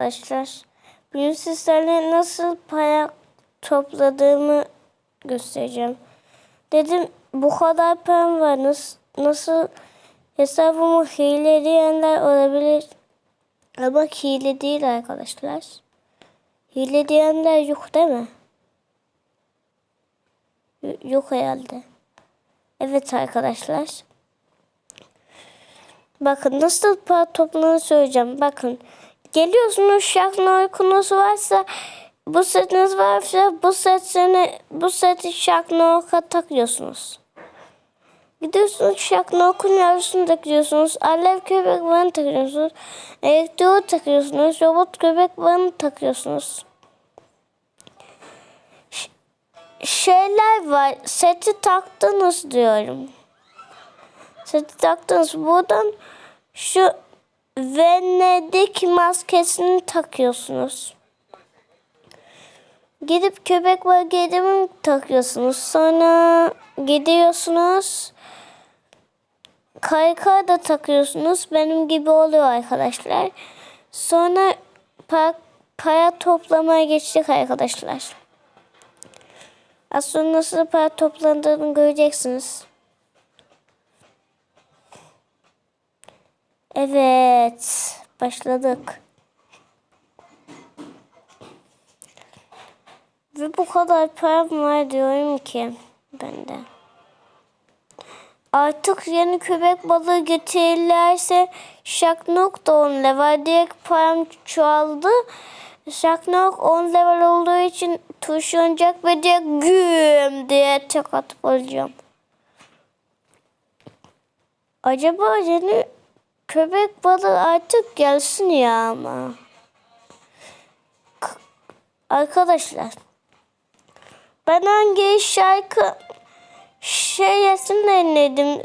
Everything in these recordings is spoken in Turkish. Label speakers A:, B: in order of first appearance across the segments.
A: arkadaşlar. Bugün sizlerle nasıl para topladığımı göstereceğim. Dedim bu kadar param var nasıl, nasıl hesabımı hileleyenler olabilir. Ama hile değil arkadaşlar. Hile diyenler yok değil mi? Yok herhalde. Evet arkadaşlar. Bakın nasıl para topladığını söyleyeceğim. Bakın geliyorsunuz şarkının uykunuz varsa bu setiniz varsa bu setini bu seti şarkının takıyorsunuz. Gidiyorsunuz şarkının okun yavrusunu takıyorsunuz. Alev köpek balığını takıyorsunuz. Elektroğu takıyorsunuz. Robot köpek balığını takıyorsunuz. Ş- şeyler var. Seti taktınız diyorum. Seti taktınız. Buradan şu Venedik maskesini takıyorsunuz. Gidip köpek balığı gelimi takıyorsunuz. Sonra gidiyorsunuz. Kaykay da takıyorsunuz. Benim gibi oluyor arkadaşlar. Sonra para, para toplamaya geçtik arkadaşlar. Az sonra nasıl para toplandığını göreceksiniz. Evet, başladık. Ve bu kadar param var diyorum ki ben de. Artık yeni köpek balığı getirirlerse Şaknok da 10 level. Direkt param çoğaldı. Şaknok 10 level olduğu için tuşlanacak ve direkt güm diye tek atıp alacağım. Acaba yeni köpek balığı artık gelsin ya ama. Arkadaşlar. Ben hangi şarkı şey yaşında indirdim.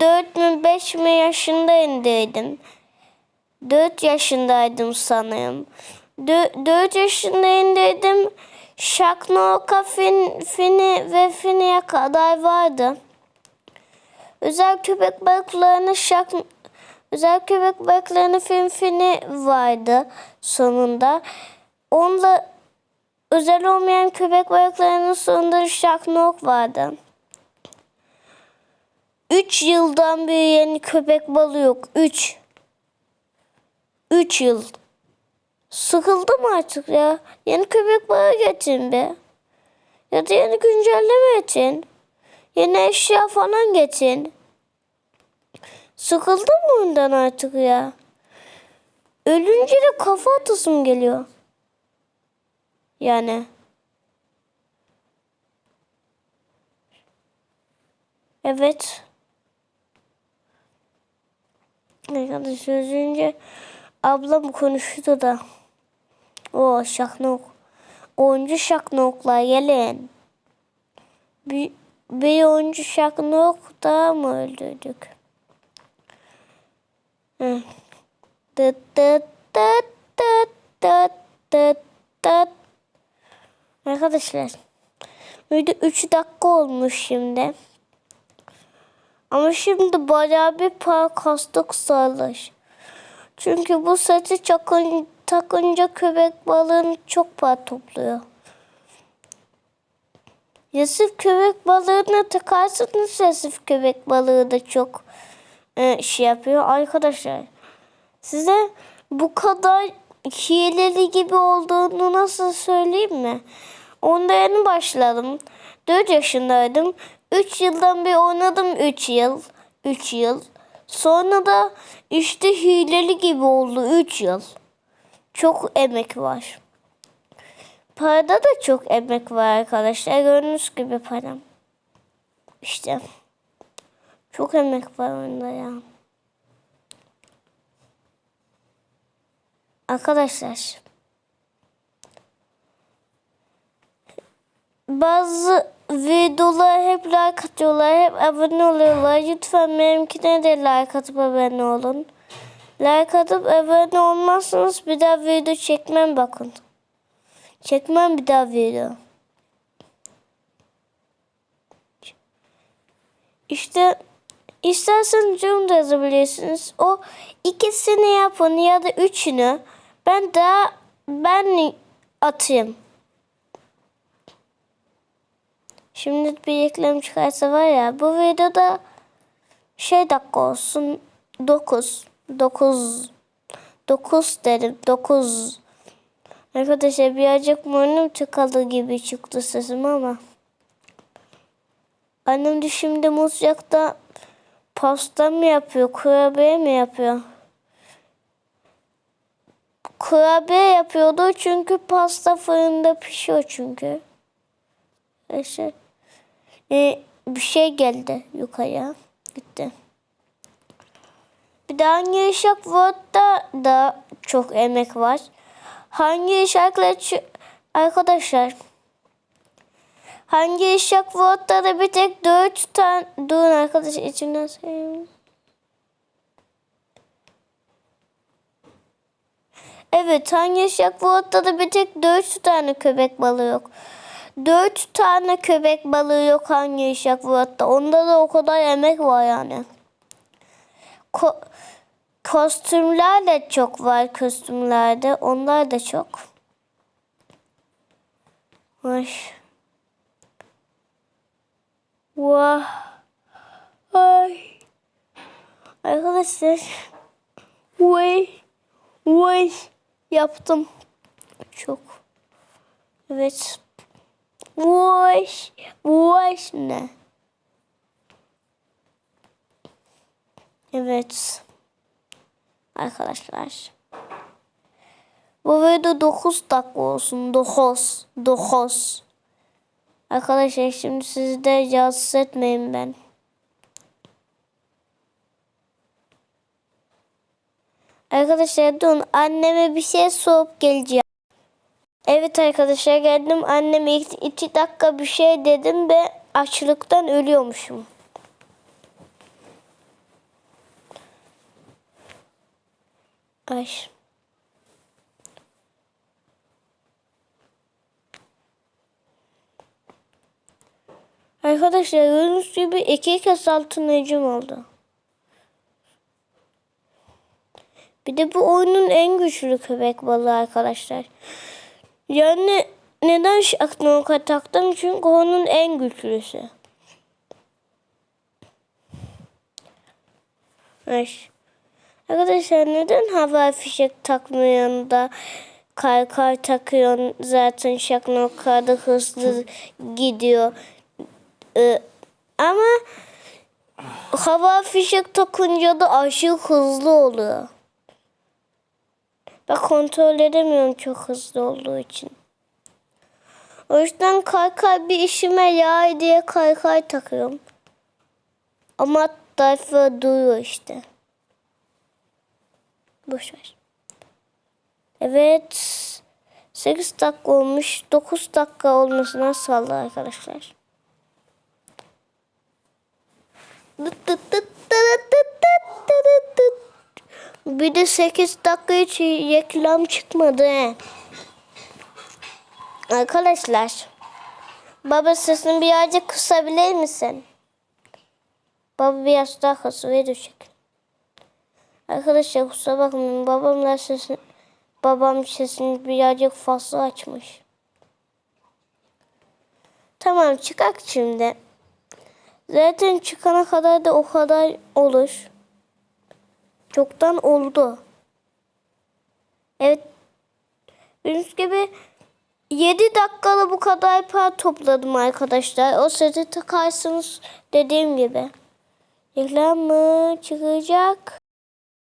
A: 4 mü 5 mi yaşında indirdim. 4 yaşındaydım sanırım. 4 yaşında indirdim. Şaknoka fin, fini ve finiye kadar vardı. Özel köpek balıklarını şak özel köpek balıklarının fin fini vardı sonunda. Onunla özel olmayan köpek balıklarının sonunda şaknok vardı. 3 yıldan beri yeni köpek balığı yok. 3. 3 yıl. Sıkıldım artık ya. Yeni köpek balığı getirin be. Ya da yeni güncelleme için. Yeni eşya falan getirin. Sıkıldım bundan artık ya. Ölünce de kafa atasım geliyor. Yani. Evet. Arkadaş önce ablam konuştu da. O şaknok. Oyuncu şaknokla gelin. Bir, bir oyuncu şaknok da mı öldürdük? Tıt tıt tıt tıt tıt tıt tıt. Arkadaşlar. Video 3 dakika olmuş şimdi. Ama şimdi bayağı bir para kastık sağlar. Çünkü bu seti çakın, takınca köpek balığını çok para topluyor. Yasif köpek balığına takarsanız yasif köpek balığı da çok e, şey yapıyor. Arkadaşlar size bu kadar hileli gibi olduğunu nasıl söyleyeyim mi? Onda yeni başladım. 4 yaşındaydım. 3 yıldan bir oynadım 3 yıl. 3 yıl. Sonra da işte hileli gibi oldu 3 yıl. Çok emek var. Parada da çok emek var arkadaşlar. Gördüğünüz gibi param. İşte. Çok emek var onda ya. Arkadaşlar. Bazı videolar hep like atıyorlar, hep abone oluyorlar. Lütfen benimkine de like atıp abone olun. Like atıp abone olmazsanız bir daha video çekmem bakın. Çekmem bir daha video. İşte isterseniz yorum da yazabilirsiniz. O ikisini yapın ya da üçünü. Ben de ben atayım. Şimdi bir reklam çıkarsa var ya bu videoda şey dakika olsun 9 9 9 dedim 9 Arkadaşlar birazcık burnum tıkalı gibi çıktı sesim ama Annem de şimdi mutfakta pasta mı yapıyor, kurabiye mi yapıyor? Kurabiye yapıyordu çünkü pasta fırında pişiyor çünkü. Neyse. Ee, bir şey geldi yukarıya. Gitti. Bir de hangi ışık World'da da çok emek var. Hangi ç- arkadaşlar hangi ışık World'da da bir tek dört tane durun arkadaşlar içimden söyleyeyim. Evet hangi ışık World'da da bir tek dört tane köpek balığı yok. Dört tane köpek balığı yok hangi ışık World'da. Onda da o kadar emek var yani. Ko- kostümler de çok var kostümlerde. Onlar da çok. Ay. Vah. Ay. Arkadaşlar. Vay. Vay. Yaptım. Çok. Evet. Vay. Vay ne? Evet. Arkadaşlar. Bu video 9 dakika olsun. 9. 9. Arkadaşlar şimdi sizi de rahatsız etmeyin ben. Arkadaşlar dün anneme bir şey sorup geleceğim. Evet arkadaşlar geldim. Anneme iki, iki dakika bir şey dedim ve açlıktan ölüyormuşum. Ay. Arkadaşlar gördüğünüz gibi iki kez altın hücum oldu. Bir de bu oyunun en güçlü köpek balığı arkadaşlar. Yani neden aklıma o taktım? Çünkü onun en güçlüsü. Ay. Arkadaşlar neden hava fişek takmıyorsun da kaykay takıyorsun zaten şakın o kadar hızlı gidiyor. Ee, ama hava fişek takınca da aşırı hızlı oluyor. Ben kontrol edemiyorum çok hızlı olduğu için. O yüzden kaykay bir işime yarar diye kaykay takıyorum. Ama tayfa duruyor işte. Boş ver. Evet. 8 dakika olmuş. 9 dakika olmasına saldı arkadaşlar. Bir de 8 dakika hiç reklam çıkmadı. Arkadaşlar. Baba sesini birazcık kısabilir misin? Baba biraz daha kısa video çek. Arkadaşlar kusura bakmayın babamla sesini babam sesini birazcık fazla açmış. Tamam çıkak şimdi. Zaten çıkana kadar da o kadar olur. Çoktan oldu. Evet. Gördüğünüz gibi 7 dakikada bu kadar para topladım arkadaşlar. O seti takarsınız dediğim gibi. Reklam mı çıkacak?